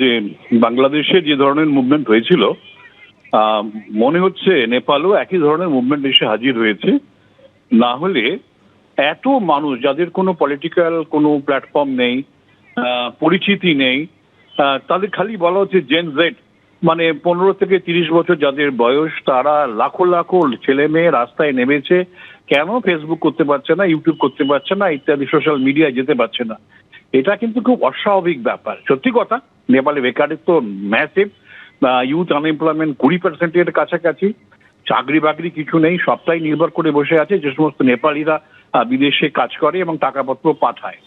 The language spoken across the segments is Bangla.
যে বাংলাদেশে যে ধরনের মুভমেন্ট হয়েছিল মনে হচ্ছে নেপালও একই ধরনের মুভমেন্ট এসে হাজির হয়েছে। না হলে এত মানুষ যাদের কোনো পলিটিক্যাল কোনো প্ল্যাটফর্ম নেই পরিচিতি নেই তাদের খালি বলা হচ্ছে জেন জেড মানে পনেরো থেকে তিরিশ বছর যাদের বয়স, তারা লাখো লাখো ছেলে মেয়ে রাস্তায় নেমেছে। কেন ফেসবুক করতে পারছে না ইউটিউব করতে পারছে না, ইত্যাদি সোশ্যাল মিডিয়ায় যেতে পারছে না? এটা কিন্তু খুব অস্বাভাবিক ব্যাপার। সত্যি কথা? নেপালে বেকারিত্ব ম্যাসিভ ইউথ আনএমপ্লয়মেন্ট কুড়ি পার্সেন্টের কাছাকাছি চাকরি বাকরি কিছু নেই, সবটাই নির্ভর করে বসে আছে যে সমস্ত নেপালিরা বিদেশে কাজ করে এবং টাকাপত্র পাঠায়।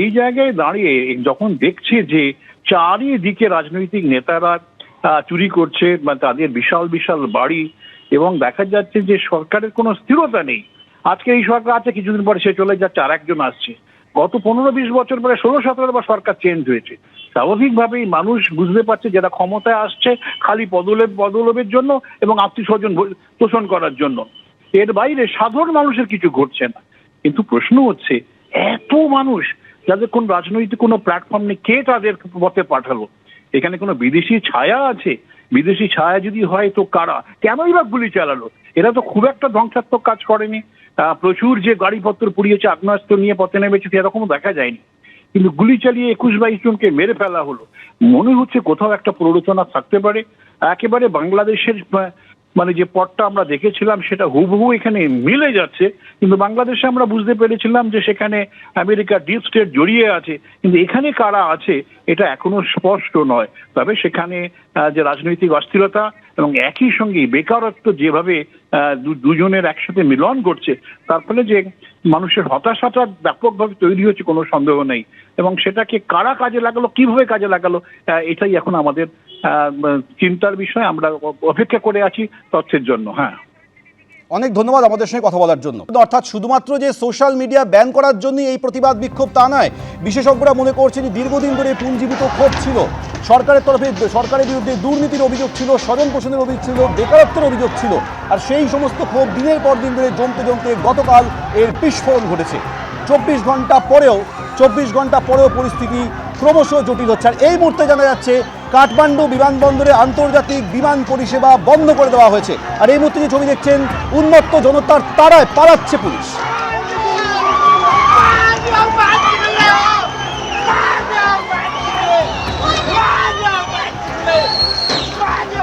এই জায়গায় দাঁড়িয়ে যখন দেখছে যে চারিদিকে রাজনৈতিক নেতারা চুরি করছে বা তাদের বিশাল বিশাল বাড়ি এবং দেখা যাচ্ছে যে সরকারের কোনো স্থিরতা নেই। আজকে এই সরকার আছে, কিছুদিন পরে সে চলে যাচ্ছে, আর একজন আসছে। গত পনেরো বিশ বছর পরে ষোলো সতেরো বার সরকার চেঞ্জ হয়েছে। স্বাভাবিকভাবেই মানুষ বুঝতে পারছে যারা ক্ষমতায় আসছে খালি পদলোভ পদলোভের জন্য এবং আত্মীয় স্বজন পোষণ করার জন্য। এর বাইরে সাধারণ মানুষের কিছু ঘটছে না। কিন্তু প্রশ্ন হচ্ছে, এত মানুষ যাদের কোন রাজনৈতিক কোনো প্ল্যাটফর্ম নেই, কে তাদের পথে পাঠালো? এখানে কোনো বিদেশি ছায়া আছে? বিদেশি ছায়া যদি হয় তো কারা? কেনই বা গুলি চালালো? এরা তো খুব একটা ধ্বংসাত্মক কাজ করেনি। প্রচুর যে গাড়িপত্র পুড়িয়েছে, আগ্নেয়াস্ত্র নিয়ে পথে নেমেছে, সেরকমও দেখা যায়নি। কিন্তু গুলি চালিয়ে একুশ বাইশ জনকে মেরে ফেলা হলো। মনে হচ্ছে কোথাও একটা প্ররোচনা থাকতে পারে। একেবারে বাংলাদেশের মানে যে পথটা আমরা দেখেছিলাম, সেটা হুবহু এখানে মিলে যাচ্ছে। কিন্তু বাংলাদেশে আমরা বুঝতে পেরেছিলাম যে সেখানে আমেরিকা ডিপ স্টেট জড়িয়ে আছে। কিন্তু এখানে কারা আছে, এটা এখনও স্পষ্ট নয়। তবে সেখানে যে রাজনৈতিক অস্থিরতা এবং একই সঙ্গে বেকারত্ব যেভাবে দুজনের একসাথে মিলন ঘটছে, তার ফলে যে মানুষের হতাশাটা ব্যাপকভাবে তৈরি হচ্ছে কোনো সন্দেহ নেই। এবং সেটাকে কারা কাজে লাগালো, কীভাবে কাজে লাগালো এটাই এখন আমাদের চিন্তার বিষয়। আমরা অপেক্ষা করে আছি তথ্যের জন্য। হ্যাঁ। অনেক ধন্যবাদ আমাদের সঙ্গে কথা বলার জন্য। অর্থাৎ শুধুমাত্র যে সোশ্যাল মিডিয়া ব্যান করার জন্যই এই প্রতিবাদ বিক্ষোভ তা নয়, বিশেষজ্ঞরা মনে করছেন দীর্ঘদিন ধরে পুঞ্জীবিত ক্ষোভ ছিল। সরকারের তরফে সরকারের বিরুদ্ধে দুর্নীতির অভিযোগ ছিল স্বজন পোষণের অভিযোগ ছিল, বেকারত্বের অভিযোগ ছিল। আর সেই সমস্ত ক্ষোভ দিনের পর দিন ধরে জমতে জমতে গতকাল এর বিস্ফোরণ ঘটেছে। চব্বিশ ঘণ্টা পরেও, চব্বিশ ঘণ্টা পরেও পরিস্থিতি ক্রমশ জটিল হচ্ছে। আর এই মুহূর্তে জানা যাচ্ছে কাঠমান্ডু বিমানবন্দরে আন্তর্জাতিক বিমান পরিষেবা বন্ধ করে দেওয়া হয়েছে। আর এই মুহূর্তে যে ছবি দেখছেন, উন্মত্ত জনতার তারায় পালাচ্ছে পুলিশ।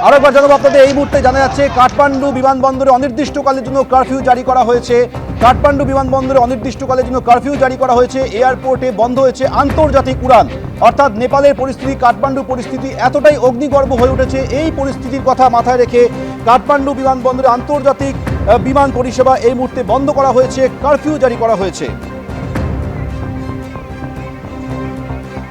আরেকবার জানাব আপনাদের, এই মুহূর্তে জানা যাচ্ছে কাঠমান্ডু বিমানবন্দরে অনির্দিষ্টকালের জন্য কারফিউ জারি করা হয়েছে। কাঠমান্ডু বিমানবন্দরে অনির্দিষ্টকালের জন্য কারফিউ জারি করা হয়েছে। এয়ারপোর্টে বন্ধ হয়েছে আন্তর্জাতিক উড়ান। অর্থাৎ নেপালের পরিস্থিতি, কাঠমান্ডু পরিস্থিতি এতটাই অগ্নিগর্ভ হয়ে উঠেছে, এই পরিস্থিতির কথা মাথায় রেখে কাঠমান্ডু বিমানবন্দরে আন্তর্জাতিক বিমান পরিষেবা এই মুহূর্তে বন্ধ করা হয়েছে, কারফিউ জারি করা হয়েছে।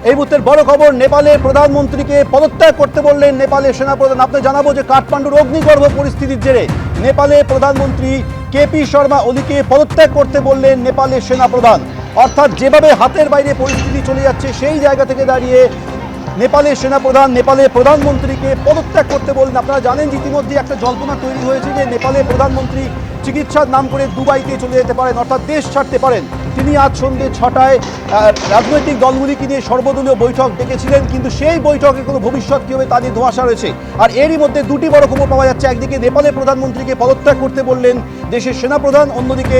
এই মুহূর্তের বড় খবর, নেপালের প্রধানমন্ত্রীকে পদত্যাগ করতে বললেন নেপালের সেনাপ্রধান। আপনি জানাব যে কাঠমান্ডুর অগ্নিগর্ভ পরিস্থিতির জেরে নেপালের প্রধানমন্ত্রী কেপি শর্মা ওলিকে পদত্যাগ করতে বললেন নেপালের সেনাপ্রধান। অর্থাৎ যেভাবে হাতের বাইরে পরিস্থিতি চলে যাচ্ছে, সেই জায়গা থেকে দাঁড়িয়ে নেপালের সেনাপ্রধান, নেপালের প্রধানমন্ত্রীকে পদত্যাগ করতে বললেন আপনারা জানেন যে ইতিমধ্যে একটা জল্পনা তৈরি হয়েছে যে নেপালের প্রধানমন্ত্রী চিকিৎসার নাম করে দুবাইতে চলে যেতে পারেন, অর্থাৎ দেশ ছাড়তে পারেন। তিনি আজ সন্ধ্যে ছটায় রাজনৈতিক দলগুলিকে নিয়ে সর্বদলীয় বৈঠক ডেকেছিলেন, কিন্তু সেই বৈঠকে কোনো ভবিষ্যৎ কী হবে তা নিয়ে ধোঁয়াশা রয়েছে। আর এরই মধ্যে দুটি বড় খবর পাওয়া যাচ্ছে। একদিকে নেপালের প্রধানমন্ত্রীকে পদত্যাগ করতে বললেন দেশের সেনাপ্রধান, অন্যদিকে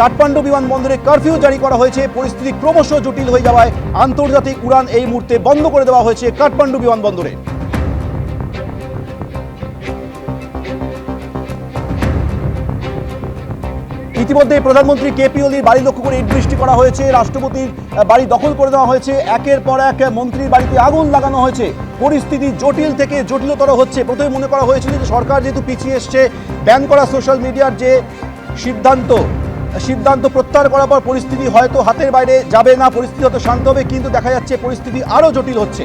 কাঠমান্ডু বিমানবন্দরে কারফিউ জারি করা হয়েছে। পরিস্থিতি ক্রমশ জটিল হয়ে যাওয়ায় আন্তর্জাতিক উড়ান এই মুহূর্তে বন্ধ করে দেওয়া হয়েছে কাঠমান্ডু বিমানবন্দরে। ইতিমধ্যে প্রধানমন্ত্রী কেপি ওলির বাড়ি লক্ষ্য করে ইট বৃষ্টি করা হয়েছে। রাষ্ট্রপতির বাড়ি দখল করে দেওয়া হয়েছে। একের পর এক মন্ত্রীর বাড়িতে আগুন লাগানো হয়েছে। পরিস্থিতি জটিল থেকে জটিলতর হচ্ছে। প্রথমে মনে করা হয়েছিল যে সরকার যেহেতু পিছিয়ে এসছে, ব্যান করা সোশ্যাল মিডিয়ার যে সিদ্ধান্ত সিদ্ধান্ত প্রত্যাহার করার পর পরিস্থিতি হয়তো হাতের বাইরে যাবে না, পরিস্থিতি হয়তো শান্ত হবে, কিন্তু দেখা যাচ্ছে পরিস্থিতি আরও জটিল হচ্ছে।